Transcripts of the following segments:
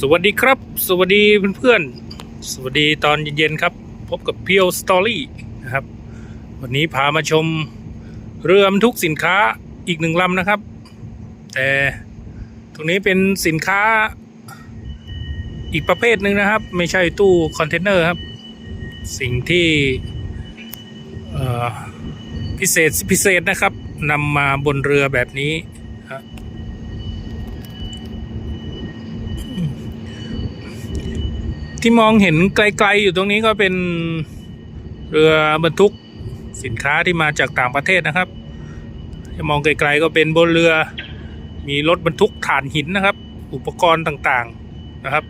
สวัสดีครับ สวัสดีเพื่อนๆ สวัสดีตอนเย็นๆครับ พบกับเพียวสตอรี่นะครับ วันนี้พามาชมเรือบรรทุกสินค้าอีกหนึ่งลำนะครับ แต่ตรงนี้เป็นสินค้าอีกประเภทหนึ่งนะครับ ไม่ใช่ตู้คอนเทนเนอร์ครับ สิ่งที่พิเศษพิเศษนะครับนำมาบนเรือแบบนี้ ที่มองเห็นไกลๆอยู่ตรงนี้ก็เป็นเรือบรรทุกสินค้าที่มาจากต่างประเทศนะครับมองไกลๆก็เป็นบนเรือมีรถบรรทุกถ่านหินนะครับ อุปกรณ์ต่างๆนะครับ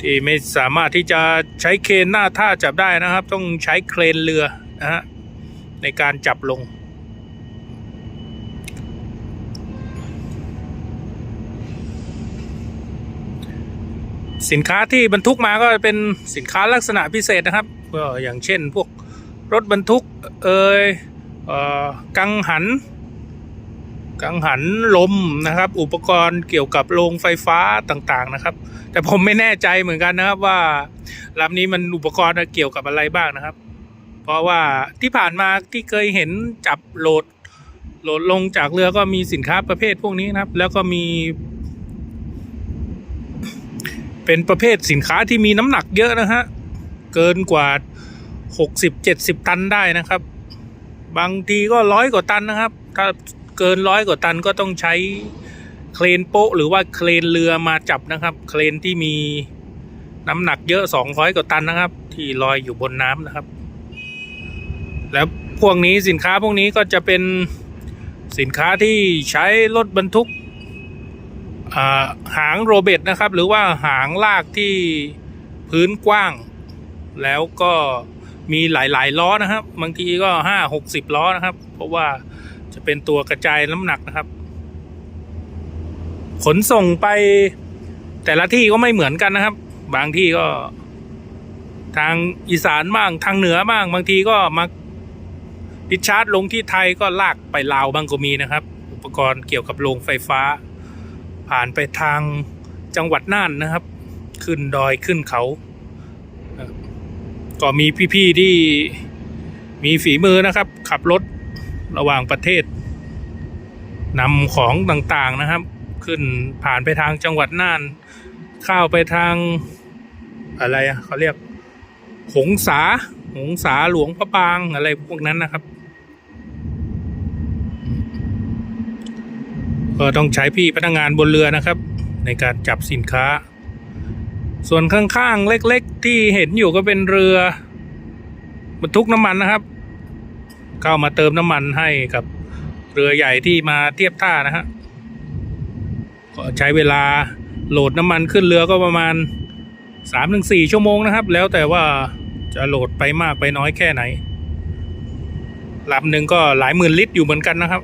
ที่ไม่สามารถที่จะใช้เครนหน้าท่าจับได้นะครับ ต้องใช้เครนเรือนะฮะในการจับลง สินค้าที่บรรทุกมาก็เป็นสินค้าลักษณะพิเศษนะครับก็อย่างเช่นพวกรถบรรทุกเอ่ยเออกังหัน กังหันลมนะครับ อุปกรณ์เกี่ยวกับโรงไฟฟ้าต่างๆนะครับ แต่ผมไม่แน่ใจเหมือนกันนะครับว่าลำนี้มันอุปกรณ์เกี่ยวกับอะไรบ้างนะครับ เพราะว่าที่ผ่านมาที่เคยเห็นจับโหลดโหลดลงจากเรือก็มีสินค้าประเภทพวกนี้นะครับ แล้วก็มี เป็นประเภทสินค้าที่มีน้ำหนักเยอะนะฮะ เกินกว่า 60-70 ตันได้นะครับ บางทีก็ร้อยกว่าตันนะครับ ถ้าเกินร้อยกว่าตันก็ต้องใช้เครนโป๊ะหรือว่าเครนเรือมาจับนะครับ เครนที่มีน้ำหนักเยอะ 200 กว่าตันนะครับ ที่ลอยอยู่บนน้ำนะครับ แล้วพวกนี้สินค้าพวกนี้ก็จะเป็นสินค้าที่ใช้รถบรรทุก หางโรเบตนะครับ หรือว่าหางลากที่พื้นกว้าง แล้วก็มีหลายๆ ล้อนะครับ บางทีก็ห้าหกสิบล้อนะครับ เพราะว่าจะเป็นตัวกระจายน้ำหนักนะครับ ขนส่งไปแต่ละที่ก็ไม่เหมือนกันนะครับ บางที่ก็ ทางอีสานบ้างทางเหนือบ้าง บางทีก็มาดิชาร์จลงที่ไทยก็ลากไปลาวบางก็มีนะครับ อุปกรณ์เกี่ยวกับโรงไฟฟ้า ผ่านไปทางจังหวัดน่านนะครับ ขึ้นดอยขึ้นเขา ก็มีพี่ๆที่มีฝีมือนะครับ ขับรถระหว่างประเทศนำของต่างๆนะครับ ขึ้นผ่านไปทางจังหวัดน่าน เข้าไปทางอะไรอะเขาเรียกหงสาหงสาหลวงพระบางอะไรพวกนั้นนะครับ ก็ต้องใช้พี่พนักงานบนเรือนะครับ ในการจับสินค้า ส่วนข้างๆ เล็กๆ ที่เห็นอยู่ก็เป็นเรือบรรทุกน้ำมันนะครับ เข้ามาเติมน้ำมันให้กับเรือใหญ่ที่มาเทียบท่านะฮะก็ใช้เวลาโหลดน้ำมันขึ้นเรือก็ประมาณสามถึงสี่ชั่วโมงนะครับ แล้วแต่ว่าจะโหลดไปมากไปน้อยแค่ไหนลำหนึ่งก็หลายหมื่นลิตรอยู่เหมือนกันนะครับ